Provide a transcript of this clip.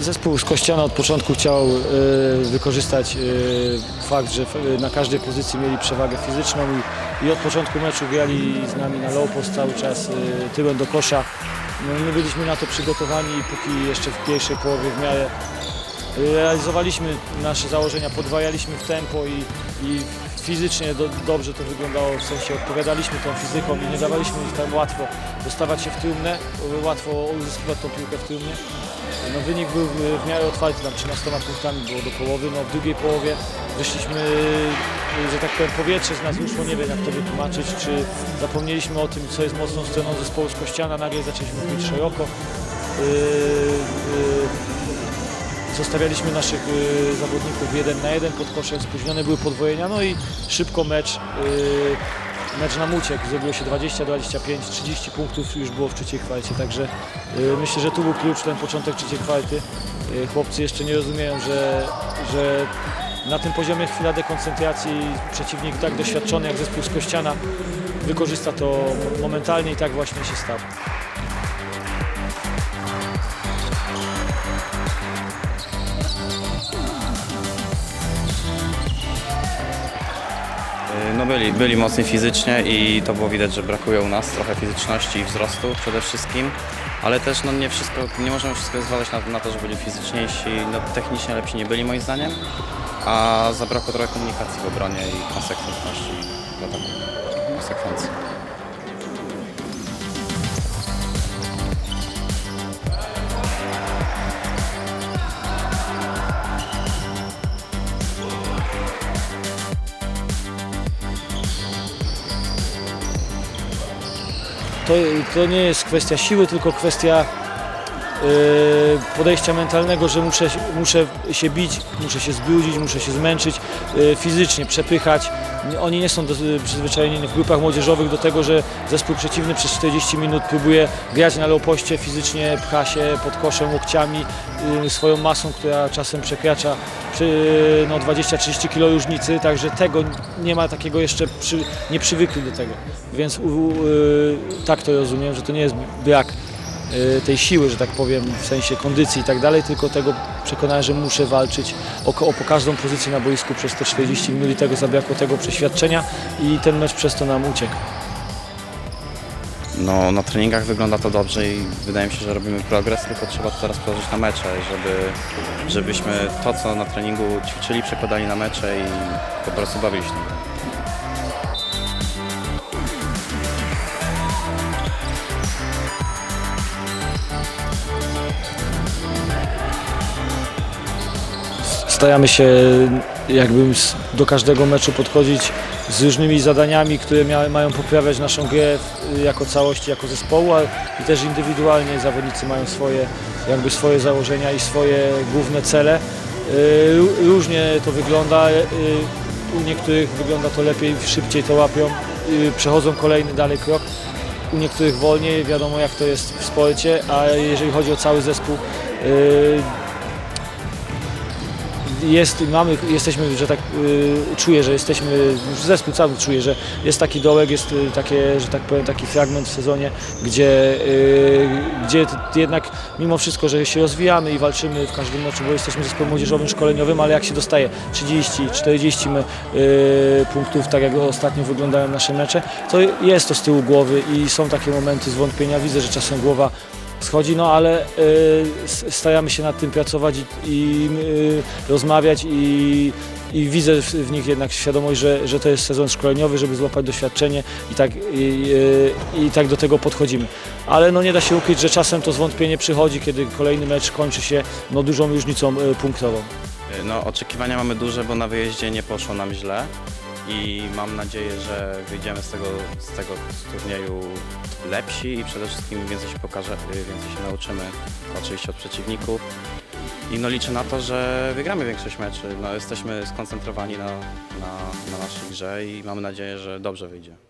Zespół z Kościana od początku chciał e, wykorzystać e, fakt, że f- na każdej pozycji mieli przewagę fizyczną i, od początku meczu grali z nami na low post cały czas e, tyłem do kosza. No, my byliśmy na to przygotowani i póki jeszcze w pierwszej połowie w miarę realizowaliśmy nasze założenia, podwajaliśmy w tempo i, i fizycznie do, dobrze to wyglądało, w sensie odpowiadaliśmy tą fizyką i nie dawaliśmy ich tam łatwo dostawać się w trumnę, łatwo uzyskiwać tą piłkę w trumnie. No, wynik był w, miarę otwarty, tam 13 punktami było do połowy, no, w drugiej połowie wyszliśmy, że tak powiem, powietrze z nas uszło, nie wiem jak to wytłumaczyć, czy zapomnieliśmy o tym, co jest mocną stroną zespołu z Kościana, nagle zaczęliśmy wchodzić szeroko. Zostawialiśmy naszych y, zawodników jeden na jeden pod koszem, spóźnione były podwojenia, no i szybko mecz, y, mecz nam uciekł. Zrobiło się 20, 25, 30 punktów już było w trzeciej kwarcie, także y, myślę, że tu był klucz, ten początek trzeciej kwarty. Chłopcy jeszcze nie rozumieją, że, że na tym poziomie chwila dekoncentracji przeciwnik tak doświadczony jak zespół z Kościana wykorzysta to momentalnie i tak właśnie się stało. No byli, byli mocni fizycznie i to było widać, że brakuje u nas trochę fizyczności i wzrostu przede wszystkim, ale też no, nie wszystko, nie możemy wszystko zwalać na, na to, że byli fizyczniejsi, no, technicznie lepsi nie byli moim zdaniem, a zabrakło trochę komunikacji w obronie i konsekwentności w ataku, konsekwencji. To, to nie jest kwestia siły, tylko kwestia podejścia mentalnego, że muszę, muszę się bić, muszę się zbrudzić, muszę się zmęczyć yy, fizycznie, przepychać. Oni nie są do, przyzwyczajeni w grupach młodzieżowych do tego, że zespół przeciwny przez 40 minut próbuje grać na low-poście, fizycznie pcha się pod koszem łokciami, yy, swoją masą, która czasem przekracza no, 20-30 kg różnicy, także tego nie ma takiego jeszcze, przy, nie przywykli do tego. Więc u, u, y, tak to rozumiem, że to nie jest brak y, tej siły, że tak powiem, w sensie kondycji i tak dalej, tylko tego przekonania, że muszę walczyć o, ko- o po każdą pozycję na boisku przez te 40 minut i tego zabrakło tego przeświadczenia i ten mecz przez to nam uciekł. No, na treningach wygląda to dobrze i wydaje mi się, że robimy progres, tylko trzeba to teraz przełożyć na mecze, żeby, żebyśmy to, co na treningu ćwiczyli, przekładali na mecze i po prostu bawili się staramy się jakby do każdego meczu podchodzić z różnymi zadaniami, które mia, mają poprawiać naszą grę jako całości, jako zespołu, a i też indywidualnie zawodnicy mają swoje, jakby swoje założenia i swoje główne cele. Y, ró- Różnie to wygląda. y, U niektórych wygląda to lepiej, szybciej to łapią, y, przechodzą kolejny dalej krok. U niektórych wolniej, wiadomo jak to jest w sporcie, a jeżeli chodzi o cały zespół, y, jest, mamy, jesteśmy, że tak y, czuję, że jesteśmy, zespół cały czuje, że jest taki dołek, jest y, takie, że tak powiem, taki fragment w sezonie, gdzie, y, gdzie jednak mimo wszystko, że się rozwijamy i walczymy w każdym meczu, bo jesteśmy zespołem młodzieżowym, szkoleniowym, ale jak się dostaje 30, 40 my, y, punktów, tak jak ostatnio wyglądają nasze mecze, to jest to z tyłu głowy i są takie momenty zwątpienia. Widzę, że czasem głowa schodzi, no ale y, staramy się nad tym pracować i, i y, rozmawiać i, i widzę w, w nich jednak świadomość, że, że to jest sezon szkoleniowy, żeby złapać doświadczenie i tak, i, y, i tak do tego podchodzimy. Ale no nie da się ukryć, że czasem to zwątpienie przychodzi, kiedy kolejny mecz kończy się no, dużą różnicą y, punktową. No, oczekiwania mamy duże, bo na wyjeździe nie poszło nam źle i mam nadzieję, że wyjdziemy z tego, z tego turnieju lepsi i przede wszystkim więcej się pokaże, więcej się nauczymy oczywiście od przeciwników. I no liczę na to, że wygramy większość meczy. No, jesteśmy skoncentrowani na, na, na naszej grze i mamy nadzieję, że dobrze wyjdzie.